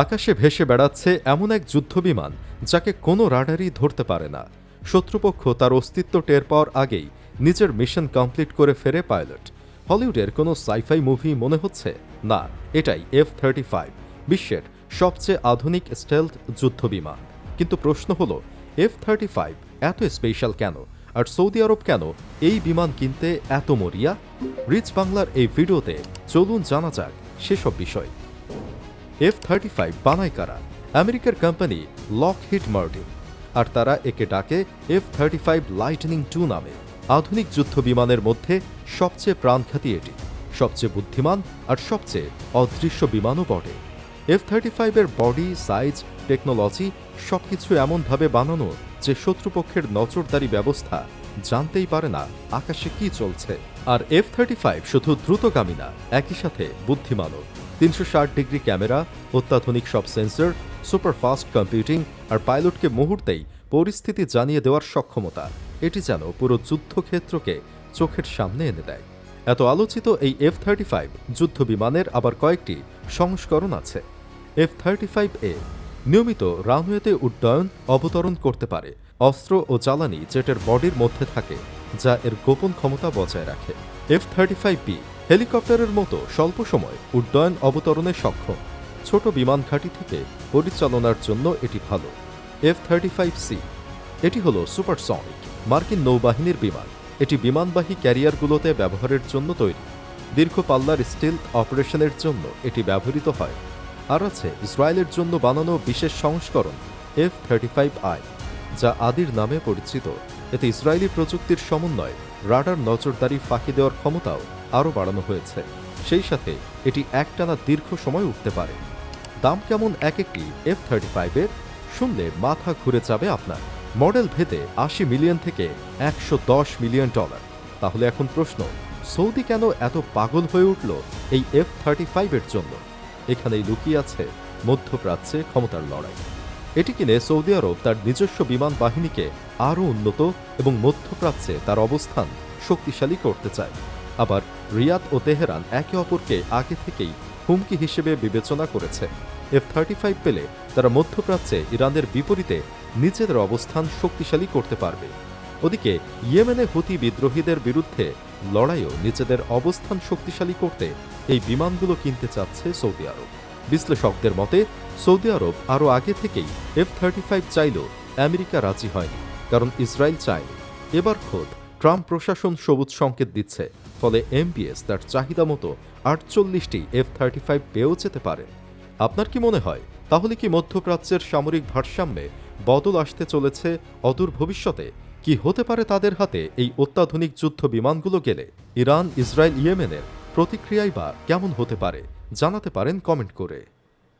আকাশে ভেসে বেড়াচ্ছে এমন এক যুদ্ধবিমান, যাকে কোনো রাডারই ধরতে পারে না। শত্রুপক্ষ তার অস্তিত্ব টের পাওয়ার আগেই নিজের মিশন কমপ্লিট করে ফেরে পাইলট। হলিউডের কোনো সাইফাই মুভি মনে হচ্ছে? না, এটাই এফ থার্টি ফাইভ বিশ্বের সবচেয়ে আধুনিক স্টেলথ যুদ্ধবিমান। কিন্তু প্রশ্ন হলো এফ থার্টি ফাইভ এত স্পেশাল কেন? আর সৌদি আরব কেন এই বিমান কিনতে এত মরিয়া? রিচ বাংলার এই ভিডিওতে চলুন জানা যাক সেসব বিষয়। এফ থার্টি ফাইভ বানায় কারা আমেরিকার কোম্পানি লকহিড মার্টিন আর তারা একে ডাকে F thirty five lightning two নামে। আধুনিক যুদ্ধ বিমানের মধ্যে সবচেয়ে প্রাণঘাতী এটি। সবচেয়ে বুদ্ধিমান আর সবচেয়ে অদৃশ্য বিমানও বটে। এফ থার্টি ফাইভের বডি, সাইজ, টেকনোলজি সবকিছু এমনভাবে বানানো যে শত্রুপক্ষের নজরদারি ব্যবস্থা জানতেই পারে না আকাশে কি চলছে। আর এফ থার্টি ফাইভ শুধু দ্রুতগামী না, একই সাথে বুদ্ধিমানও। তিনশো ষাট ডিগ্রি ক্যামেরা, অত্যাধুনিক সব সেন্সর, সুপারফাস্ট কম্পিউটিং আর পাইলটকে মুহূর্তেই পরিস্থিতি জানিয়ে দেওয়ার সক্ষমতা। এটি যেন পুরো যুদ্ধক্ষেত্রকে চোখের সামনে এনে দেয়। এত আলোচিত এই এফ থার্টি ফাইভ যুদ্ধ বিমানের আবার কয়েকটি সংস্করণ আছে। এফ থার্টি ফাইভ এ নিয়মিত রানওয়েতে উড্ডয়ন অবতরণ করতে পারে। অস্ত্র ও জ্বালানি জেটের বডির মধ্যে থাকে, যা এর গোপন ক্ষমতা বজায় রাখে। এফ থার্টি ফাইভ বি হেলিকপ্টারের মতো স্বল্প সময় উড্ডয়ন অবতরণে সক্ষম। ছোট বিমান ঘাঁটি থেকে পরিচালনার জন্য এটি ভালো। এফ থার্টি ফাইভ সি এটি হল সুপারসনিক, মার্কিন নৌবাহিনীর বিমান। এটি বিমানবাহী ক্যারিয়ারগুলোতে ব্যবহারের জন্য তৈরি। দীর্ঘ পাল্লার স্টিল অপারেশনের জন্য এটি ব্যবহৃত হয়। আর আছে ইসরায়েলের জন্য বানানো বিশেষ সংস্করণ এফ থার্টি ফাইভ আই যা আদির নামে পরিচিত। এতে ইসরায়েলি প্রযুক্তির সমন্বয়ে রাডার নজরদারি ফাঁকি দেওয়ার ক্ষমতাও আরও বাড়ানো হয়েছে। সেই সাথে এটি একটানা দীর্ঘ সময় উঠতে পারে। দাম কেমন এক একটি এফ থার্টি ফাইভের শুনলে মাথা ঘুরে যাবে আপনার। মডেল ভেদে আশি মিলিয়ন থেকে একশো দশ মিলিয়ন ডলার। তাহলে এখন প্রশ্ন, সৌদি কেন এত পাগল হয়ে উঠল এই এফ থার্টি ফাইভের জন্য? এখানেই লুকিয়ে আছে মধ্যপ্রাচ্যে ক্ষমতার লড়াই। এটি কিনে সৌদি আরব তার নিজস্ব বিমান বাহিনীকে আরও উন্নত এবং মধ্যপ্রাচ্যে তার অবস্থান শক্তিশালী করতে চায়। আবার রিয়াদ ও তেহরান একে অপরকে আগে থেকেই হুমকি হিসেবে বিবেচনা করেছে। এফ থার্টি ফাইভ পেলে তারা মধ্যপ্রাচ্যে ইরানের বিপরীতে নিজেদের অবস্থান শক্তিশালী করতে পারবে। ওদিকে ইয়েমেনে হুতি বিদ্রোহীদের বিরুদ্ধে লড়াইও নিজেদের অবস্থান শক্তিশালী করতে এই বিমানগুলো কিনতে চাচ্ছে সৌদি আরব। বিশ্লেষকদের মতে, সৌদি আরব আরও আগে থেকেই এফ থার্টি ফাইভ চাইলেও আমেরিকা রাজি হয়নি, কারণ ইসরায়েল চায়নি। এবার খোদ ট্রাম্প প্রশাসন সবুজ সংকেত দিচ্ছে, ফলে এমবিএস তার চাহিদা মতো আটচল্লিশটি এফ থার্টি ফাইভ পেয়েও যেতে পারে। আপনার কি মনে হয়, তাহলে কি মধ্যপ্রাচ্যের সামরিক ভারসাম্যে বদল আসতে চলেছে অদূর ভবিষ্যতে? কি হতে পারে তাদের হাতে এই অত্যাধুনিক যুদ্ধ বিমানগুলো গেলে? ইরান, ইসরায়েল, ইয়েমেনের প্রতিক্রিয়াই বা কেমন হতে পারে, জানাতে পারেন কমেন্ট করে।